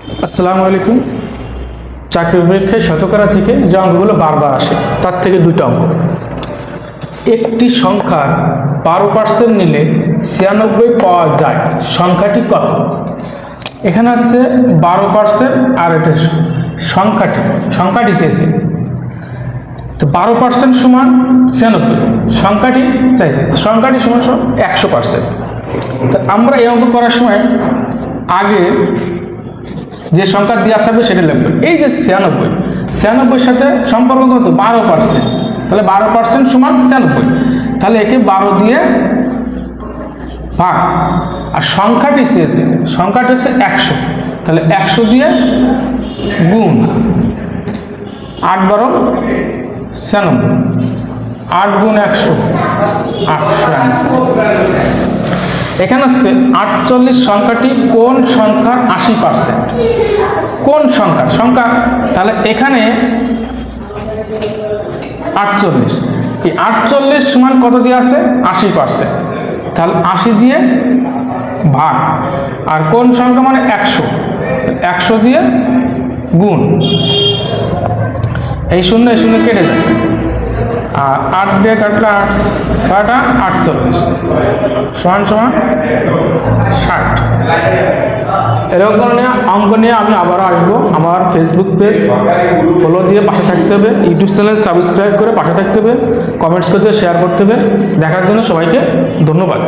আসসালামু আলাইকুম। চাকরি পরীক্ষায় শতকরা থেকে যে অঙ্কগুলো বারবার আসে, তার থেকে দুটো অঙ্ক। একটি সংখ্যার বারো পার্সেন্ট নিলে ছিয়ানব্বই পাওয়া যায়। সংখ্যাটি কত? এখানে হচ্ছে বারো পার্সেন্ট আর এটা সংখ্যাটি সংখ্যাটি চেয়েছে। তো বারো পার্সেন্ট সমান ছিয়ানব্বই, সংখ্যাটি চাইছে। সংখ্যাটি সমান সমান একশো পার্সেন্ট তো আমরা এই অঙ্ক করার সময় আগে যে সংখ্যা দেওয়া থাকবে সেটা লিখবে। এই যে ছিয়ানব্বই, ছিয়ানব্বইয়ের সাথে সম্পর্ক কত? বারো পার্সেন্ট তাহলে বারো পার্সেন্ট সমান ছিয়ানব্বই। তাহলে একে বারো দিয়ে ভাগ। আর সংখ্যাটি চেয়েছে সংখ্যাটি হচ্ছে একশো। তাহলে একশো দিয়ে গুণ আট বারো ছিয়ানব্বই। আট গুণ একশো, আটশো অ্যান্সার। এখানে হচ্ছে আটচল্লিশ সংখ্যাটি কোন সংখ্যার আশি পার্সেন্ট কোন সংখ্যা সংখ্যা? তাহলে এখানে আটচল্লিশ। এই আটচল্লিশ সমান কত দিয়ে আছে? আশি পার্সেন্ট তাহলে আশি দিয়ে ভাগ। আর কোন সংখ্যা মানে একশো? একশো দিয়ে গুণ। এই শূন্য এই শূন্য কেটে যায়। আর আট দিয়ে কাটলে আট, ছয়টা আটচল্লিশ। সমান সমান ষাট। এরকম ধরনের অঙ্ক নিয়ে আমি আবারও আসব। আমার ফেসবুক পেজ ফলো দিয়ে পাশে থাকতে হবে। ইউটিউব চ্যানেল সাবস্ক্রাইব করে পাশে থাকতে হবে। কমেন্টস করতে শেয়ার করতে হবে। দেখার জন্য সবাইকে ধন্যবাদ।